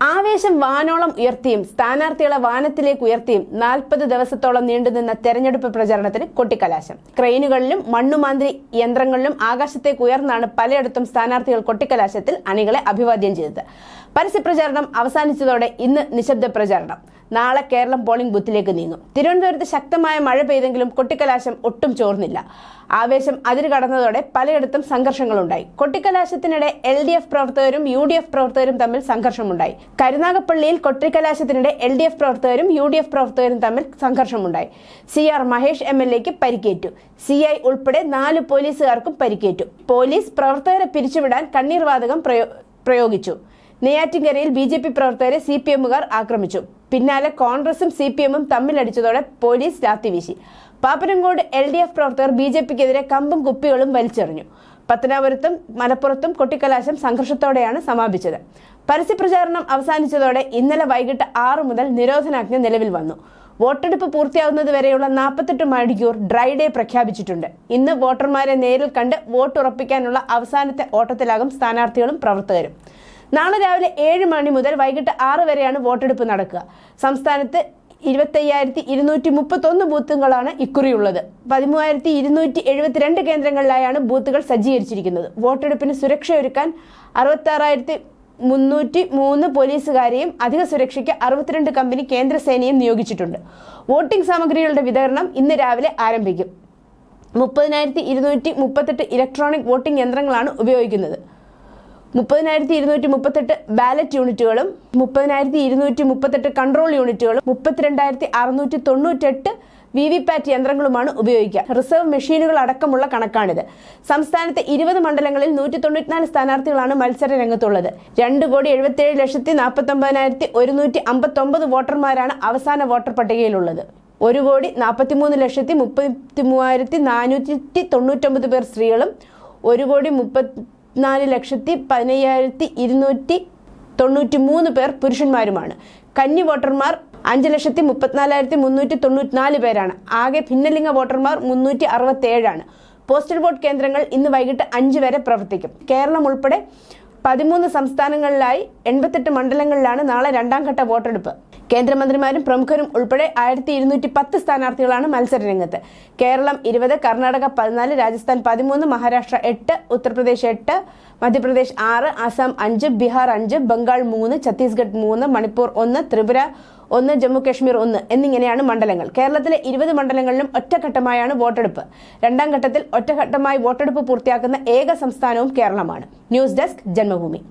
ആവേശം വാനോളം ഉയർത്തിയും സ്ഥാനാർത്ഥികളെ വാനത്തിലേക്ക് ഉയർത്തിയും നാൽപ്പത് ദിവസത്തോളം നീണ്ടുനിന്ന തെരഞ്ഞെടുപ്പ് പ്രചരണത്തിന് കൊട്ടിക്കലാശം. ക്രെയിനുകളിലും മണ്ണുമാന്തി യന്ത്രങ്ങളിലും ആകാശത്തേക്ക് ഉയർന്നാണ് പലയിടത്തും സ്ഥാനാർത്ഥികൾ കൊട്ടിക്കലാശത്തിൽ അണികളെ അഭിവാദ്യം ചെയ്തത്. പരസ്യപ്രചാരണം അവസാനിച്ചതോടെ ഇന്ന് നിശബ്ദ പ്രചാരണം. നാളെ കേരളം പോളിംഗ് ബൂത്തിലേക്ക് നീങ്ങും. തിരുവനന്തപുരത്ത് ശക്തമായ മഴ പെയ്തെങ്കിലും കൊട്ടിക്കലാശം ഒട്ടും ചോർന്നില്ല. ആവേശം അതിര് കടന്നതോടെ പലയിടത്തും സംഘർഷങ്ങളുണ്ടായി. കൊട്ടിക്കലാശത്തിനിടെ എൽ ഡി എഫ് പ്രവർത്തകരും യു ഡി എഫ് പ്രവർത്തകരും തമ്മിൽ സംഘർഷമുണ്ടായി. കരുനാഗപ്പള്ളിയിൽ കൊട്ടിക്കലാശത്തിനിടെ എൽ ഡി എഫ് പ്രവർത്തകരും യു ഡി എഫ് പ്രവർത്തകരും തമ്മിൽ സംഘർഷമുണ്ടായി. C R Mahesh M L എക്ക് പരിക്കേറ്റു. സി ഐ ഉൾപ്പെടെ നാല് പോലീസുകാർക്കും പരിക്കേറ്റു. പോലീസ് പ്രവർത്തകരെ പിരിച്ചുവിടാൻ കണ്ണീർ വാതകം പ്രയോഗിച്ചു. നെയ്യാറ്റിൻകരയിൽ ബി ജെ പി പ്രവർത്തകരെ സി പി എമ്മുകാർ ആക്രമിച്ചു. പിന്നാലെ കോൺഗ്രസും സി പി എമ്മും തമ്മിലടിച്ചതോടെ പോലീസ് ലാത്തിവീശി പാപ്പനംകോട് എൽ ഡി എഫ് പ്രവർത്തകർ ബി ജെ പിക്കെതിരെ കമ്പും കുപ്പികളും വലിച്ചെറിഞ്ഞു. പത്തനാപുരത്തും മലപ്പുറത്തും കൊട്ടിക്കലാശം സംഘർഷത്തോടെയാണ് സമാപിച്ചത്. പരസ്യപ്രചാരണം അവസാനിച്ചതോടെ ഇന്നലെ വൈകിട്ട് ആറ് മുതൽ നിരോധനാജ്ഞ നിലവിൽ വന്നു. വോട്ടെടുപ്പ് പൂർത്തിയാകുന്നത് വരെയുള്ള നാൽപ്പത്തെട്ട് മണിക്കൂർ ഡ്രൈ ഡേ പ്രഖ്യാപിച്ചിട്ടുണ്ട്. ഇന്ന് വോട്ടർമാരെ നേരിൽ കണ്ട് വോട്ട് ഉറപ്പിക്കാനുള്ള അവസാനത്തെ ഓട്ടത്തിലാകും സ്ഥാനാർത്ഥികളും പ്രവർത്തകരും. നാളെ രാവിലെ ഏഴ് മണി മുതൽ വൈകിട്ട് ആറ് വരെയാണ് വോട്ടെടുപ്പ് നടക്കുക. സംസ്ഥാനത്ത് ഇരുപത്തയ്യായിരത്തി ഇരുന്നൂറ്റി മുപ്പത്തൊന്ന് ബൂത്തുകളാണ് ഇക്കുറിയുള്ളത്. പതിമൂവായിരത്തി ഇരുന്നൂറ്റി എഴുപത്തിരണ്ട് കേന്ദ്രങ്ങളിലായാണ് ബൂത്തുകൾ സജ്ജീകരിച്ചിരിക്കുന്നത്. വോട്ടെടുപ്പിന് സുരക്ഷയൊരുക്കാൻ അറുപത്താറായിരത്തി മുന്നൂറ്റി മൂന്ന് പോലീസുകാരെയും അധിക സുരക്ഷയ്ക്ക് അറുപത്തിരണ്ട് കമ്പനി കേന്ദ്രസേനയും നിയോഗിച്ചിട്ടുണ്ട്. വോട്ടിംഗ് സാമഗ്രികളുടെ വിതരണം ഇന്ന് രാവിലെ ആരംഭിക്കും. മുപ്പതിനായിരത്തി ഇരുന്നൂറ്റി മുപ്പത്തെട്ട് ഇലക്ട്രോണിക് വോട്ടിംഗ് യന്ത്രങ്ങളാണ് ഉപയോഗിക്കുന്നത്. മുപ്പതിനായിരത്തി ഇരുന്നൂറ്റി മുപ്പത്തെട്ട് ബാലറ്റ് യൂണിറ്റുകളും മുപ്പതിനായിരത്തി ഇരുന്നൂറ്റി മുപ്പത്തെട്ട് കൺട്രോൾ യൂണിറ്റുകളും മുപ്പത്തിരണ്ടായിരത്തി അറുന്നൂറ്റി തൊണ്ണൂറ്റെട്ട് വി വി പാറ്റ് യന്ത്രങ്ങളുമാണ് ഉപയോഗിക്കുക. റിസർവ് മെഷീനുകൾ അടക്കമുള്ള കണക്കാണിത്. സംസ്ഥാനത്തെ ഇരുപത് മണ്ഡലങ്ങളിൽ നൂറ്റി തൊണ്ണൂറ്റിനാല് സ്ഥാനാർത്ഥികളാണ് മത്സര രംഗത്തുള്ളത്. രണ്ട് കോടി എഴുപത്തിയേഴ് ലക്ഷത്തി നാൽപ്പത്തി ഒമ്പതിനായിരത്തി ഒരുന്നൂറ്റി അമ്പത്തി ഒമ്പത് വോട്ടർമാരാണ് അവസാന വോട്ടർ പട്ടികയിലുള്ളത്. ഒരു കോടി നാൽപ്പത്തിമൂന്ന് ലക്ഷത്തി മുപ്പത്തി മൂവായിരത്തി നാനൂറ്റി തൊണ്ണൂറ്റൊമ്പത് പേർ സ്ത്രീകളും ഒരു കോടി മുപ്പത്തിനാല് ലക്ഷത്തി പതിനയ്യായിരത്തി ഇരുന്നൂറ്റി തൊണ്ണൂറ്റി മൂന്ന് പേർ പുരുഷന്മാരുമാണ്. കന്നി വോട്ടർമാർ അഞ്ച് ലക്ഷത്തി മുപ്പത്തിനാലായിരത്തി മുന്നൂറ്റി തൊണ്ണൂറ്റിനാല് പേരാണ്. ആകെ ഭിന്നലിംഗ വോട്ടർമാർ മുന്നൂറ്റി അറുപത്തേഴാണ് പോസ്റ്റൽ വോട്ട് കേന്ദ്രങ്ങൾ ഇന്ന് വൈകിട്ട് അഞ്ച് വരെ പ്രവർത്തിക്കും. കേരളം ഉൾപ്പെടെ പതിമൂന്ന് സംസ്ഥാനങ്ങളിലായി എൺപത്തെട്ട് മണ്ഡലങ്ങളിലാണ് നാളെ രണ്ടാം ഘട്ട വോട്ടെടുപ്പ്. കേന്ദ്രമന്ത്രിമാരും പ്രമുഖരും ഉൾപ്പെടെ ആയിരത്തി ഇരുന്നൂറ്റി പത്ത് സ്ഥാനാർത്ഥികളാണ് മത്സരരംഗത്ത് കേരളം ഇരുപത് കർണാടക പതിനാല് രാജസ്ഥാൻ പതിമൂന്ന് മഹാരാഷ്ട്ര എട്ട് ഉത്തർപ്രദേശ് എട്ട് മധ്യപ്രദേശ് ആറ് ആസാം അഞ്ച് ബീഹാർ അഞ്ച് ബംഗാൾ മൂന്ന് ഛത്തീസ്ഗഡ് മൂന്ന് മണിപ്പൂർ ഒന്ന് ത്രിപുര ഒന്ന് ജമ്മു കാശ്മീർ ഒന്ന് എന്നിങ്ങനെയാണ് മണ്ഡലങ്ങൾ. കേരളത്തിലെ ഇരുപത് മണ്ഡലങ്ങളിലും ഒറ്റഘട്ടമായാണ് വോട്ടെടുപ്പ്. രണ്ടാം ഘട്ടത്തിൽ ഒറ്റഘട്ടമായി വോട്ടെടുപ്പ് പൂർത്തിയാക്കുന്ന ഏക സംസ്ഥാനവും കേരളമാണ്. News desk Janmabhumi.